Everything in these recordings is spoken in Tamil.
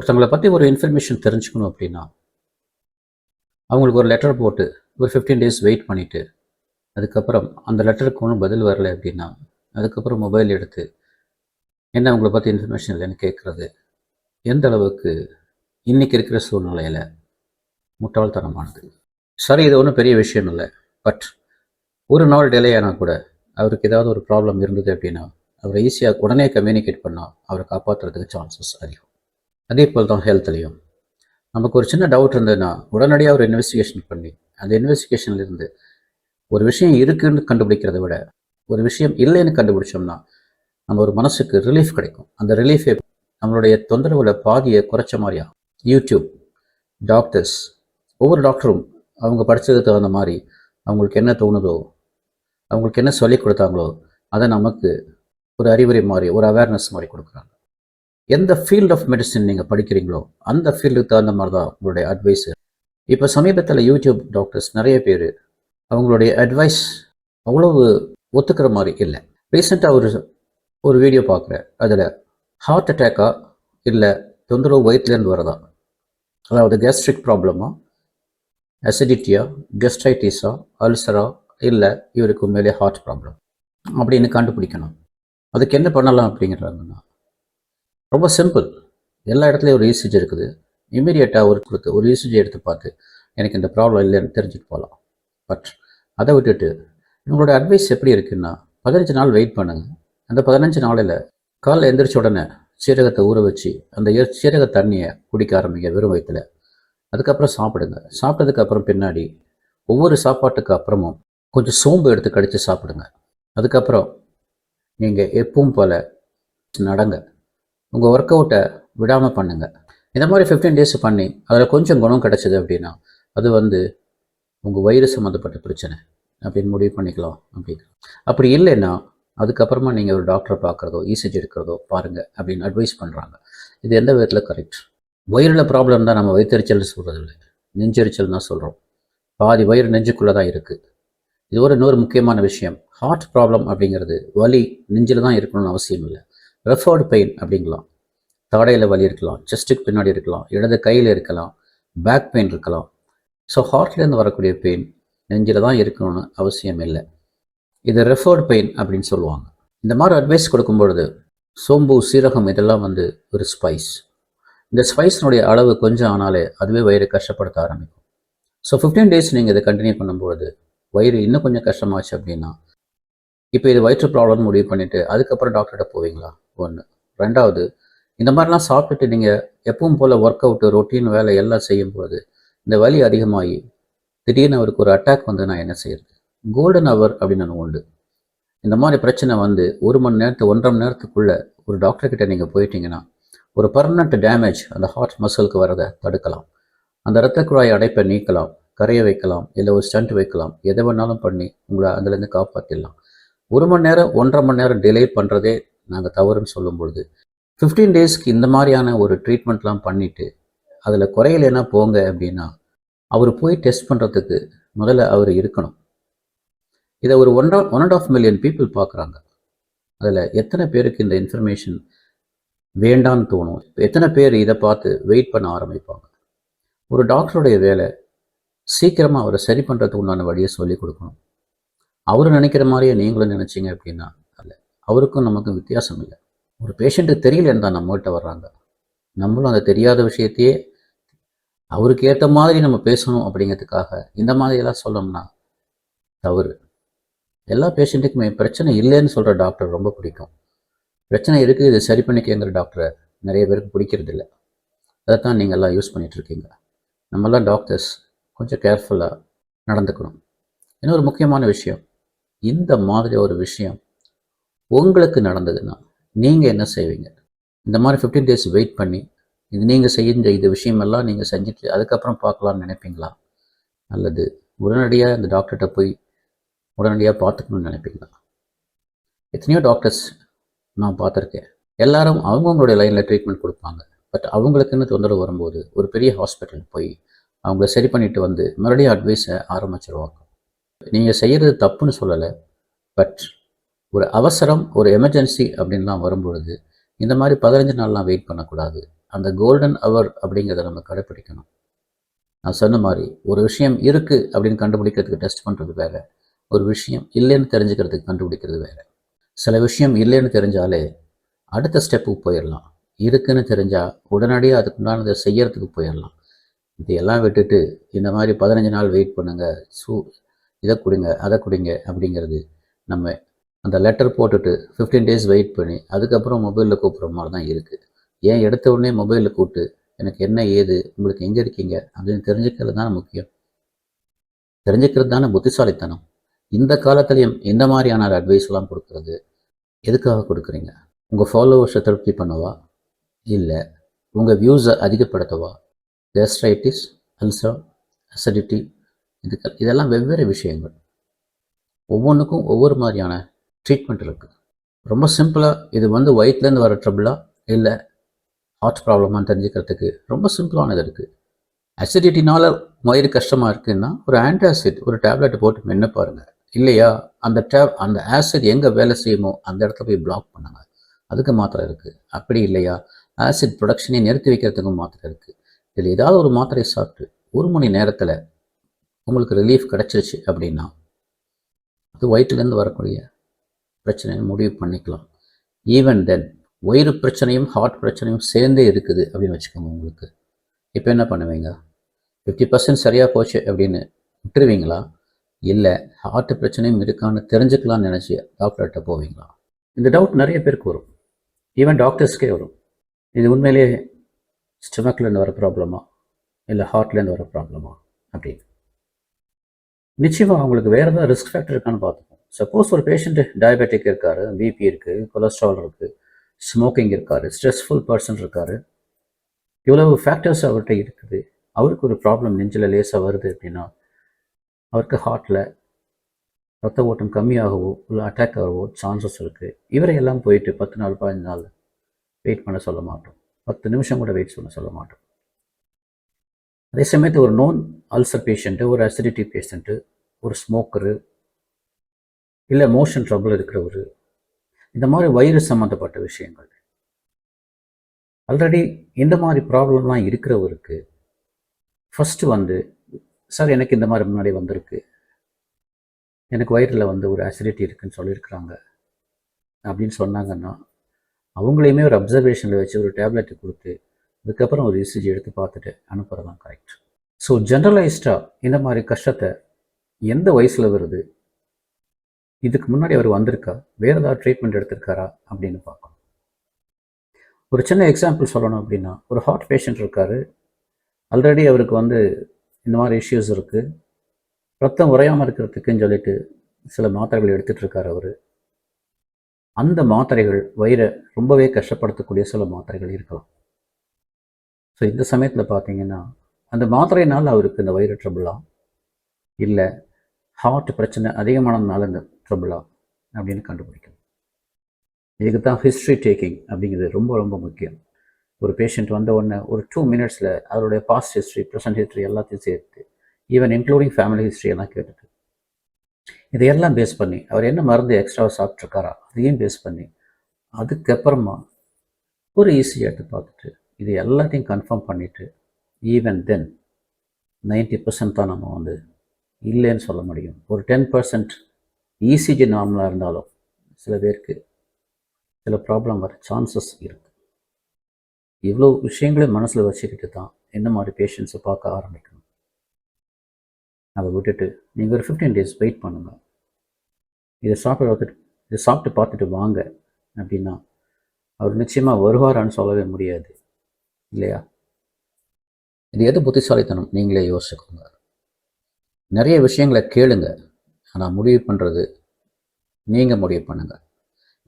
ஒருத்தவங்களை பற்றி ஒரு இன்ஃபர்மேஷன் தெரிஞ்சுக்கணும் அப்படின்னா அவங்களுக்கு ஒரு லெட்டர் போட்டு ஒரு ஃபிஃப்டீன் டேஸ் வெயிட் பண்ணிவிட்டு அதுக்கப்புறம் அந்த லெட்டருக்கு ஒன்றும் பதில் வரலை அப்படின்னா அதுக்கப்புறம் மொபைல் எடுத்து என்ன அவங்கள பற்றி இன்ஃபர்மேஷன் இல்லைன்னு கேட்குறது எந்த அளவுக்கு இன்றைக்கி இருக்கிற சூழ்நிலையில் முட்டாள்தனமானது. சரி இது ஒன்றும் பெரிய விஷயம் இல்லை பட் ஒரு நாள் டிலே ஆனால் கூட அவருக்கு ஏதாவது ஒரு ப்ராப்ளம் இருந்தது அப்படின்னா அவரை ஈஸியாக உடனே கம்யூனிகேட் பண்ணால் அவரை காப்பாற்றுறதுக்கு சான்சஸ் அதிகம். அதே போல் தான் ஹெல்த்லேயும். நமக்கு ஒரு சின்ன டவுட் இருந்ததுன்னா உடனடியாக ஒரு இன்வெஸ்டிகேஷன் பண்ணி அந்த இன்வெஸ்டிகேஷன்லேருந்து ஒரு விஷயம் இருக்குன்னு கண்டுபிடிக்கிறத விட ஒரு விஷயம் இல்லைன்னு கண்டுபிடிச்சோம்னா நம்ம ஒரு மனசுக்கு ரிலீஃப் கிடைக்கும். அந்த ரிலீஃபை நம்மளுடைய தொந்தரவுல பாதியை குறைச்ச மாதிரியா யூடியூப் டாக்டர்ஸ் ஒவ்வொரு டாக்டரும் அவங்க படித்ததுக்கு தகுந்த மாதிரி அவங்களுக்கு என்ன தோணுதோ அவங்களுக்கு என்ன சொல்லி கொடுத்தாங்களோ அதை நமக்கு ஒரு அறிவுரை மாதிரி ஒரு அவேர்னஸ் மாதிரி கொடுக்குறாங்க. எந்த ஃபீல்ட் ஆஃப் மெடிசன் நீங்கள் படிக்கிறீங்களோ அந்த ஃபீல்டுக்கு தகுந்த மாதிரி தான் உங்களுடைய அட்வைஸ் இப்போ சமீபத்தில் யூடியூப் டாக்டர்ஸ் நிறைய பேர் அவங்களுடைய அட்வைஸ் அவ்வளவு ஒத்துக்கிற மாதிரி இல்லை. ரீசெண்டாக ஒரு ஒரு வீடியோ பார்க்குறேன் அதில் ஹார்ட் அட்டேக்கா இல்லை தொந்தரவு வயிற்றுலேருந்து வரதா? அதாவது கேஸ்ட்ரிக் ப்ராப்ளமா அசிடிட்டியா கெஸ்டைட்டிஸா அல்சரா இல்லை இவருக்கு உண்மையிலே ஹார்ட் ப்ராப்ளம் அப்படின்னு கண்டுபிடிக்கணும். அதுக்கு என்ன பண்ணலாம் அப்படிங்கிறாங்கன்னா ரொம்ப சிம்பிள் எல்லா இடத்துலையும் ஒரு ஈசிஜி இருக்குது. இமீடியட்டாக ஒரு கொடுத்து ஒரு ஈசிஜி எடுத்து பார்த்து எனக்கு இந்த ப்ராப்ளம் இல்லைன்னு தெரிஞ்சுட்டு போகலாம். பட் அதை விட்டுட்டு உங்களோட அட்வைஸ் எப்படி இருக்குன்னா பதினஞ்சு நாள் வெயிட் பண்ணுங்க. அந்த பதினஞ்சு நாளில் காலைல எந்திரிச்ச உடனே சீரகத்தை ஊற வச்சு அந்த சீரக தண்ணியை குடிக்க ஆரம்பிங்க வெறும் வயிற்றுல அதுக்கப்புறம் சாப்பிடுங்க. சாப்பிட்டதுக்கு அப்புறம் பின்னாடி ஒவ்வொரு சாப்பாட்டுக்கு அப்புறமும் கொஞ்சம் சோம்பு எடுத்து கடித்து சாப்பிடுங்க. அதுக்கப்புறம் நீங்கள் எப்பவும் போல் நடங்க. உங்கள் ஒர்க் அவுட்டை விடாமல் பண்ணுங்கள் இந்த மாதிரி ஃபிஃப்டீன் டேஸ் பண்ணி அதில் கொஞ்சம் குணம் கிடச்சிது அப்படின்னா அது வந்து உங்கள் வயிறு சம்மந்தப்பட்ட பிரச்சனை அப்படின்னு முடிவு பண்ணிக்கலாம் அப்படின்னு. அப்படி இல்லைன்னா அதுக்கப்புறமா நீங்கள் ஒரு டாக்டரை பார்க்குறதோ இசிஜி எடுக்கிறதோ பாருங்கள் அப்படின்னு அட்வைஸ் பண்ணுறாங்க இது எந்த விதத்தில் கரெக்ட் வயிறில் ப்ராப்ளம் தான் நம்ம வயிற்றெரிச்சல்னு சொல்கிறது இல்லை. நெஞ்செரிச்சல் தான் சொல்கிறோம் பாதி வயிறு நெஞ்சுக்குள்ளே தான் இருக்குது இது ஒரு இன்னொரு முக்கியமான விஷயம். ஹார்ட் ப்ராப்ளம் அப்படிங்கிறது வலி நெஞ்சில் தான் இருக்கணும்னு அவசியம் இல்லை. ரெஃபர்டு பெயின் அப்படிங்களாம் தாடையில் வலி இருக்கலாம் செஸ்ட்டுக்கு பின்னாடி இருக்கலாம் இடது கையில் இருக்கலாம் பேக் பெயின் இருக்கலாம். ஸோ ஹார்ட்லேருந்து வரக்கூடிய பெயின் நெஞ்சில் தான் இருக்கணும்னு அவசியம் இல்லை. இது ரெஃபர்டு பெயின் அப்படின்னு சொல்லுவாங்க. இந்த மாதிரி அட்வைஸ் கொடுக்கும்பொழுது சோம்பு சீரகம் இதெல்லாம் வந்து ஒரு ஸ்பைஸ் இந்த ஸ்பைஸினுடைய அளவு கொஞ்சம் ஆனாலே அதுவே வயிறு கஷ்டப்படுத்த ஆரம்பிக்கும். ஸோ ஃபிஃப்டீன் டேஸ் நீங்கள் இதை கண்டினியூ பண்ணும்பொழுது வயிறு இன்னும் கொஞ்சம் கஷ்டமாச்சு அப்படின்னா இப்போ இது வயிற்று ப்ராப்ளம்னு முடிவு பண்ணிவிட்டு அதுக்கப்புறம் டாக்டர்கிட்ட போவீங்களா? ஒன்று ரெண்டாவது இந்த மாதிரிலாம் சாப்பிட்டுட்டு நீங்கள் எப்பவும் போல் ஒர்க் அவுட்டு ரொட்டீன் வேலை எல்லாம் செய்யும்போது இந்த வலி அதிகமாகி திடீர்னு அவருக்கு ஒரு அட்டாக் வந்து நான் என்ன செய்யறது? கோல்டன் ஹவர் அப்படின்னு ஒன்று உண்டு. இந்த மாதிரி பிரச்சனை வந்து ஒரு மணி நேரத்து ஒன்றரை மணி நேரத்துக்குள்ளே ஒரு டாக்டர் கிட்ட நீங்கள் போயிட்டீங்கன்னா ஒரு பர்மனண்ட் டேமேஜ் அந்த ஹார்ட் மசிலுக்கு வரதை தடுக்கலாம். அந்த இரத்த குழாய் அடைப்பை நீக்கலாம் கரைய வைக்கலாம் இல்லை ஒரு ஸ்டண்ட் வைக்கலாம். எதை வேணாலும் பண்ணி உங்களை அதுலேருந்து காப்பாற்றிடலாம் ஒரு மணி நேரம் ஒன்றரை மணி நேரம் டிலே பண்ணுறதே நாங்கள் தவறுன்னு சொல்லும் பொழுது ஃபிஃப்டீன் டேஸ்க்கு இந்த மாதிரியான ஒரு ட்ரீட்மெண்ட்லாம் பண்ணிவிட்டு அதில் குறையலைன்னா போங்க அப்படின்னா அவர் போய் டெஸ்ட் பண்ணுறதுக்கு முதல்ல அவர் இருக்கணும். இதை ஒரு one one and half million people பார்க்குறாங்க அதில் எத்தனை பேருக்கு இந்த இன்ஃபர்மேஷன் வேண்டான்னு தோணும்? எத்தனை பேர் இதை பார்த்து வெயிட் பண்ண ஆரம்பிப்பாங்க? ஒரு டாக்டருடைய வேலை சீக்கிரமாக அவரை சரி பண்ணுறதுக்கு உண்டான வழியை சொல்லிக் கொடுக்கணும். அவர் நினைக்கிற மாதிரியே நீங்களும் நினச்சிங்க அப்படின்னா அல்ல அவருக்கும் நமக்கும் வித்தியாசம் இல்லை. ஒரு பேஷண்ட்டுக்கு தெரியலன்னு தான் நம்மகிட்ட வர்றாங்க. நம்மளும் அந்த தெரியாத விஷயத்தையே அவருக்கு ஏற்ற மாதிரி நம்ம பேசணும் அப்படிங்கிறதுக்காக இந்த மாதிரியெல்லாம் சொல்லணும்னா தவறு. எல்லா பேஷண்ட்டுக்குமே பிரச்சனை இல்லைன்னு சொல்கிற டாக்டர் ரொம்ப பிடிக்கும். பிரச்சனை இருக்குது இதை சரி பண்ணிக்கங்கிற டாக்டரை நிறைய பேருக்கு பிடிக்கிறது இல்லை. அதைத்தான் நீங்கள் எல்லாம் யூஸ் பண்ணிகிட்ருக்கீங்க இருக்கீங்க. நம்மெல்லாம் டாக்டர்ஸ் கொஞ்சம் கேர்ஃபுல்லாக நடந்துக்கணும். இன்னொரு முக்கியமான விஷயம் இந்த மாதிரி ஒரு விஷயம் உங்களுக்கு நடந்ததுன்னா நீங்கள் என்ன செய்வீங்க? இந்த மாதிரி ஃபிஃப்டீன் டேஸ் வெயிட் பண்ணி இது நீங்கள் செஞ்ச இது விஷயமெல்லாம் நீங்கள் செஞ்சுட்டு அதுக்கப்புறம் பார்க்கலாம்னு நினைப்பீங்களா? அல்லது உடனடியாக இந்த டாக்டர்கிட்ட போய் உடனடியாக பார்த்துக்கணும்னு நினைப்பீங்களா? எத்தனையோ டாக்டர்ஸ் நான் பார்த்துருக்கேன். எல்லாரும் அவங்கவுங்களுடைய லைனில் ட்ரீட்மெண்ட் கொடுப்பாங்க. பட் அவங்களுக்குன்னு தொந்தரவு வரும்போது ஒரு பெரிய ஹாஸ்பிட்டல் போய் அவங்கள சரி பண்ணிட்டு வந்து மறுபடியும் அட்வைஸை ஆரம்பிச்சிருவாங்க. நீங்கள் செய்கிறது தப்புன்னு சொல்லலை. பட் ஒரு அவசரம் ஒரு எமர்ஜென்சி அப்படின்லாம் வரும்பொழுது இந்த மாதிரி பதினஞ்சு நாள்லாம் வெயிட் பண்ணக்கூடாது. அந்த கோல்டன் அவர் அப்படிங்கிறத நம்ம கடைப்பிடிக்கணும். நான் சொன்ன மாதிரி ஒரு விஷயம் இருக்குது அப்படின்னு கண்டுபிடிக்கிறதுக்கு டெஸ்ட் பண்ணுறது வேறு. ஒரு விஷயம் இல்லைன்னு தெரிஞ்சுக்கிறதுக்கு கண்டுபிடிக்கிறது வேறு. சில விஷயம் இல்லைன்னு தெரிஞ்சாலே அடுத்த ஸ்டெப்புக்கு போயிடலாம். இருக்குன்னு தெரிஞ்சால் உடனடியாக அதுக்குண்டானதை செய்யறதுக்கு போயிடலாம். இதையெல்லாம் விட்டுட்டு இந்த மாதிரி பதினஞ்சு நாள் வெயிட் பண்ணுங்கள் சூ இதை கொடுங்க அதை கொடுங்க அப்படிங்கிறது நம்ம அந்த லெட்டர் போட்டுட்டு ஃபிஃப்டீன் டேஸ் வெயிட் பண்ணி அதுக்கப்புறம் மொபைலில் கூப்பிட்ற மாதிரி தான் இருக்குது ஏன் எடுத்த உடனே மொபைலில் கூப்பிட்டு எனக்கு என்ன ஏது உங்களுக்கு எங்கே இருக்கீங்க அப்படின்னு தெரிஞ்சுக்கிறது தானே முக்கியம். தெரிஞ்சுக்கிறது தானே புத்திசாலித்தனம். இந்த காலத்துலேயும் இந்த மாதிரியான அட்வைஸ்லாம் கொடுக்குறது எதுக்காக கொடுக்குறீங்க? உங்கள் ஃபாலோவர்ஸை திருப்தி பண்ணவா? இல்லை. உங்கள் வியூஸை அதிகப்படுத்தவா? கேஸ்ட்ரைட்டிஸ் அல்சர் அசிடிட்டி இதுக்கு இதெல்லாம் வெவ்வேறு விஷயங்கள். ஒவ்வொன்றுக்கும் ஒவ்வொரு மாதிரியான ட்ரீட்மெண்ட் இருக்குது ரொம்ப சிம்பிளாக இது வந்து வயிற்றுலேருந்து வர ட்ரபிளா இல்லை ஹார்ட் ப்ராப்ளமாக தெரிஞ்சுக்கிறதுக்கு ரொம்ப சிம்பிளானது இருக்குது அசிடிட்டினால் வயிறு கஷ்டமாக இருக்குன்னா ஒரு ஆன்டாசிட் ஒரு டேப்லெட் போட்டு மென்று பாருங்கள் இல்லையா? அந்த டேப் அந்த ஆசிட் எங்கே வேலை செய்யுமோ அந்த இடத்துல போய் பிளாக் பண்ணுங்க. அதுக்கு மாத்திரை இருக்குது அப்படி இல்லையா? ஆசிட் ப்ரொடக்ஷனை நிறுத்தி வைக்கிறதுக்கும் மாத்திரை இருக்குது இதில் ஏதாவது ஒரு மாத்திரை சாப்பிட்டு ஒரு மணி நேரத்தில் உங்களுக்கு ரிலீஃப் கிடச்சிருச்சு அப்படின்னா அது வயிற்றுலேருந்து வரக்கூடிய பிரச்சனையை முடிவு பண்ணிக்கலாம். ஈவன் தென் வயிறு பிரச்சனையும் ஹார்ட் பிரச்சனையும் சேர்ந்தே இருக்குது அப்படின்னு வச்சுக்கோங்க உங்களுக்கு. இப்போ என்ன பண்ணுவீங்க? ஃபிஃப்டி பர்சன்ட் சரியாக போச்சு அப்படின்னு விட்டுருவீங்களா? இல்லை ஹார்ட் பிரச்சனையும் இருக்கான்னு தெரிஞ்சுக்கலாம்னு நினச்சி டாக்டர்கிட்ட போவீங்களா? இந்த டவுட் நிறைய பேருக்கு வரும். ஈவன் டாக்டர்ஸ்க்கே வரும். இது உண்மையிலேயே ஸ்டொமக்லேருந்து வர ப்ராப்ளமா இல்லை ஹார்ட்லேருந்து வர ப்ராப்ளமா அப்படின்னு. நிச்சயமாக அவங்களுக்கு வேறு ஏதாவது ரிஸ்க் ஃபேக்டர் இருக்கான்னு பார்த்துப்போம். சப்போஸ் ஒரு பேஷண்ட்டு டயபெட்டிக் இருக்கார் பிபி இருக்குது கொலஸ்ட்ரால் இருக்குது ஸ்மோக்கிங் இருக்கார் ஸ்ட்ரெஸ்ஃபுல் பர்சன் இருக்கார். இவ்வளவு ஃபேக்டர்ஸ் அவர்கிட்ட இருக்குது. அவருக்கு ஒரு ப்ராப்ளம் நெஞ்சில் லேசாக வருது அப்படின்னா அவருக்கு ஹார்ட்டில் ரத்த ஓட்டம் கம்மியாகவோ இல்லை அட்டாக் ஆகவோ சான்சஸ் இருக்குது இவரையெல்லாம் போயிட்டு பத்து நாள் பதினஞ்சு நாள் வெயிட் பண்ண சொல்ல மாட்டோம். பத்து நிமிஷம் கூட வெயிட் பண்ண சொல்ல மாட்டோம். அதே சமயத்து ஒரு நோன் அல்சர் பேஷண்ட்டு ஒரு அசிடிட்டி பேஷண்ட்டு ஒரு ஸ்மோக்கரு இல்லை மோஷன் ட்ரபுள் இருக்கிறவர் இந்த மாதிரி வயிறு சம்மந்தப்பட்ட விஷயங்கள். ஆல்ரெடி இந்த மாதிரி ப்ராப்ளம்லாம் இருக்கிறவருக்கு ஃபஸ்ட்டு வந்து சார் எனக்கு இந்த மாதிரி முன்னாடி வந்திருக்கு. எனக்கு வயிற்றில் வந்து ஒரு அசிடிட்டி இருக்குன்னு சொல்லியிருக்கிறாங்க. அப்படின்னு சொன்னாங்கன்னா அவங்களையுமே ஒரு அப்சர்வேஷனில் வச்சு ஒரு டேப்லெட்டு கொடுத்து அதுக்கப்புறம் ஒரு இசிஜி எடுத்து பார்த்துட்டு அனுப்புறது தான் கரெக்ட் ஸோ ஜென்ரலைஸ்டாக இந்த மாதிரி கஷ்டத்தை எந்த வயசில் வருது? இதுக்கு முன்னாடி அவர் வந்திருக்கா? வேறு ஏதாவது ட்ரீட்மெண்ட் எடுத்திருக்காரா? அப்படின்னு பார்க்கணும். ஒரு சின்ன எக்ஸாம்பிள் சொல்லணும் அப்படின்னா ஒரு ஹார்ட் பேஷண்ட் இருக்கார். ஆல்ரெடி அவருக்கு வந்து இந்த மாதிரி இஷ்யூஸ் இருக்குது ரத்தம் உறையாமல் இருக்கிறதுக்குன்னு சொல்லிட்டு சில மாத்திரைகள் எடுத்துகிட்டு இருக்கார் அவர். அந்த மாத்திரைகள் வயிறை ரொம்பவே கஷ்டப்படுத்தக்கூடிய சில மாத்திரைகள் இருக்கலாம். ஸோ இந்த சமயத்தில் பார்த்தீங்கன்னா அந்த மாத்திரையினால் அவருக்கு இந்த வயிறு ட்ரபுளா இல்லை ஹார்ட் பிரச்சனை அதிகமானதுனால இந்த ட்ரபுளா அப்படின்னு கண்டுபிடிக்கணும். இதுக்கு தான் ஹிஸ்ட்ரி டேக்கிங் அப்படிங்கிறது ரொம்ப ரொம்ப முக்கியம். ஒரு பேஷண்ட் வந்த உடனே ஒரு டூ மினிட்ஸில் அவருடைய பாஸ்ட் ஹிஸ்ட்ரி ப்ரெசன்ட் ஹிஸ்ட்ரி எல்லாத்தையும் சேர்த்து ஈவன் இன்க்ளூடிங் ஃபேமிலி ஹிஸ்ட்ரி எல்லாம் கேட்டுட்டு. இதையெல்லாம் பேஸ் பண்ணி அவர் என்ன மருந்து எக்ஸ்ட்ராவாக சாப்பிட்ருக்காரா அதையும் பேஸ் பண்ணி அதுக்கப்புறமா ஒரு ஈஸியாக எடுத்து பார்த்துட்டு இது எல்லாத்தையும் கன்ஃபார்ம் பண்ணிவிட்டு ஈவன் தென் நைன்டி பர்சன்ட் தான் நம்ம வந்து இல்லைன்னு சொல்ல முடியும். ஒரு டென் பர்சன்ட் இசிஜி நார்மலாக இருந்தாலும் சில பேருக்கு சில ப்ராப்ளம் வர சான்சஸ் இருக்குது இவ்வளோ விஷயங்களையும் மனசில் வச்சுக்கிட்டு தான் என்ன மாதிரி பேஷண்ட்ஸை பார்க்க ஆரம்பிக்கணும். அதை விட்டுட்டு நீங்கள் ஒரு ஃபிஃப்டீன் டேஸ் வெயிட் பண்ணுங்கள் இதை சாப்பிட்டு பார்த்துட்டு இதை சாப்பிட்டு பார்த்துட்டு வாங்க அப்படின்னா அவர் நிச்சயமாக வருவாரான்னு சொல்லவே முடியாது. இல்லையா? இது எது புத்திசாலித்தனம்? நீங்களே யோசிச்சுக்கோங்க. நிறைய விஷயங்களை கேளுங்க. ஆனால் முடிவு பண்ணுறது நீங்கள் முடிவு பண்ணுங்கள்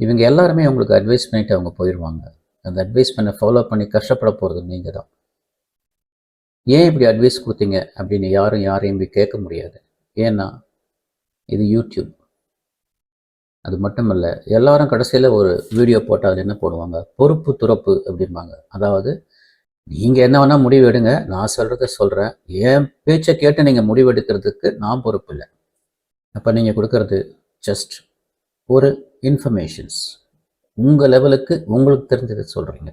இவங்க எல்லாருமே உங்களுக்கு அட்வைஸ் பண்ணிட்டு அவங்க போயிடுவாங்க அந்த அட்வைஸ் பண்ண ஃபாலோ பண்ணி கஷ்டப்பட போகிறது நீங்கள் தான். ஏன் இப்படி அட்வைஸ் கொடுத்தீங்க அப்படின்னு யாரும் யாரையும் போய் கேட்க முடியாது. ஏன்னா இது யூடியூப் அது மட்டும் இல்லை எல்லாரும் கடைசியில் ஒரு வீடியோ போட்டால் அதில் என்ன போடுவாங்க? பொறுப்பு துறப்பு அப்படிம்பாங்க. அதாவது நீங்கள் என்ன வேணால் முடிவு எடுங்க. நான் சொல்கிறத சொல்கிறேன் என் பேச்சை கேட்டு நீங்கள் முடிவெடுக்கிறதுக்கு நான் பொறுப்பு இல்லை. அப்போ நீங்கள் கொடுக்கறது ஜஸ்ட் ஒரு இன்ஃபர்மேஷன்ஸ் உங்கள் லெவலுக்கு உங்களுக்கு தெரிஞ்சதை சொல்கிறீங்க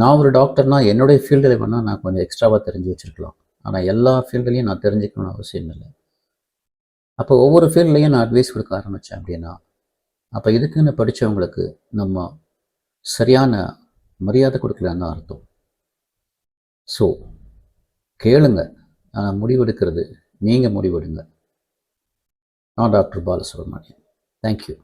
நான் ஒரு டாக்டர்னா என்னுடைய ஃபீல்டில் வேணால் நான் கொஞ்சம் எக்ஸ்ட்ராவாக தெரிஞ்சு வச்சுருக்கலாம். ஆனால் எல்லா ஃபீல்டுலையும் நான் தெரிஞ்சுக்கணும்னு அவசியம் இல்லை. அப்போ ஒவ்வொரு ஃபீல்ட்லையும் நான் அட்வைஸ் கொடுக்க ஆரம்பித்தேன் அப்படின்னா அப்போ இதுக்குன்னு படித்தவங்களுக்கு நம்ம சரியான மரியாதை கொடுக்கலன்னு அர்த்தம். ஸோ கேளுங்க. ஆனால் முடிவெடுக்கிறது நீங்கள் முடிவெடுங்க. நான் டாக்டர் பாலசுப்ரமணியன். தேங்க்யூ